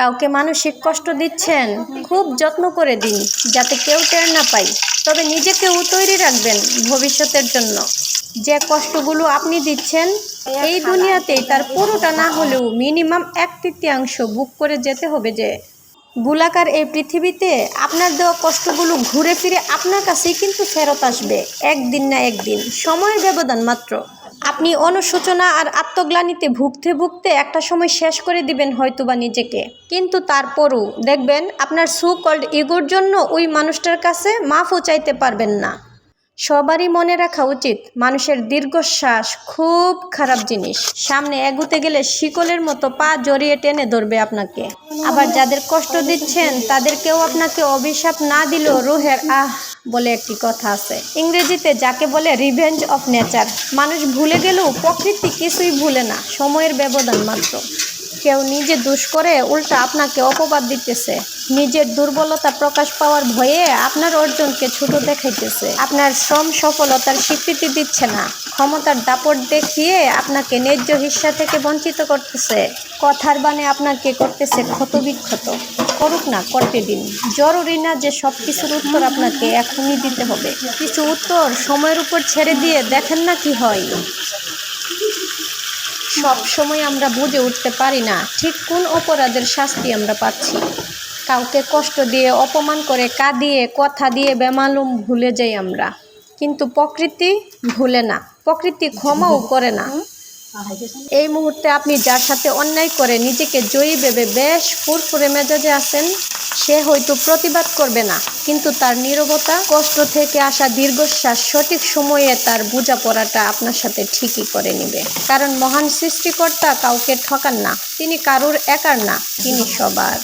কাউকে মানসিক কষ্ট দিচ্ছেন, খুব যত্ন করে দিন, যাতে কেউ টের না পাই তবে নিজেকেও তৈরি রাখবেন ভবিষ্যতের জন্য। যে কষ্টগুলো আপনি দিচ্ছেন, এই দুনিয়াতেই তার পুরোটা না হলেও মিনিমাম এক তৃতীয়াংশ বুক করে যেতে হবে যে, গোলাকার এই পৃথিবীতে আপনার দেওয়া কষ্টগুলো ঘুরে ফিরে আপনার কাছেই কিন্তু ফেরত আসবে, একদিন না একদিন। সময়ের ব্যবধান মাত্র। আপনি অনুশোচনা আর আত্মগ্লানিতে ভুগতে ভুগতে একটা সময় শেষ করে দিবেন হয়তোবা নিজেকে। কিন্তু তারপরও দেখবেন আপনার সু কল্ড ইগোর জন্য ওই মানুষটার কাছে মাফও চাইতে পারবেন না। সবারই মনে রাখা উচিত, মানুষের দীর্ঘশ্বাস খুব খারাপ জিনিস। সামনে এগুতে গেলে শিকলের মতো পা জড়িয়ে টেনে ধরবে আপনাকে। আবার যাদের কষ্ট দিচ্ছেন, তাদেরকেও আপনাকে অভিশাপ না দিলেও রুহের আহ বলে একটি কথা আছে। ইংরেজিতে যাকে বলে রিভেঞ্জ অফ নেচার মানুষ ভুলে গেলেও প্রকৃতি কিছুই ভুলে না, সময়ের ব্যবধান মাত্র। কেউ নিজে দোষ করে উল্টা আপনাকে অপবাদ দিতেছে। নিজের দুর্বলতা প্রকাশ পাওয়ার ভয়ে আপনার অর্জনকে ছোট দেখাইতেছে। আপনার শ্রম সফলতার স্বীকৃতি দিচ্ছে না। ক্ষমতার দাপট দেখিয়ে আপনাকে ন্যায্য হিস্সা থেকে বঞ্চিত করতেছে। কথার বানে আপনাকে করতেছে ক্ষতবিক্ষত। করুক না, করতে দিন। জরুরি না যে সব কিছুর উত্তর আপনাকে এখনই দিতে হবে। কিছু উত্তর সময়ের উপর ছেড়ে দিয়ে দেখেন না কি হয়। সব সময় আমরা বুঝে উঠতে পারি না ঠিক কোন অপরাধের শাস্তি আমরা পাচ্ছি। কাউকে কষ্ট দিয়ে, অপমান করে, কাঁদিয়ে, কথা দিয়ে বেমালুম ভুলে যাই আমরা। কিন্তু প্রকৃতি ভুলে না, প্রকৃতি ক্ষমাও করে না। এই মুহূর্তে আপনি যার সাথে অন্যায় করে নিজেকে জয়ী ভেবে বেশ ফুরফুরে মেজাজে আছেন সে হয়তো প্রতিবাদ করবে না, কিন্তু তার নিরবতা, কষ্ট থেকে আসা দীর্ঘশ্বাস সঠিক সময়ে তার বোঝাপড়াটা আপনার সাথে ঠিকই করে নিবে। কারণ মহান সৃষ্টিকর্তা কাউকে ঠকান না, তিনি কারুর একার না, তিনি সবার।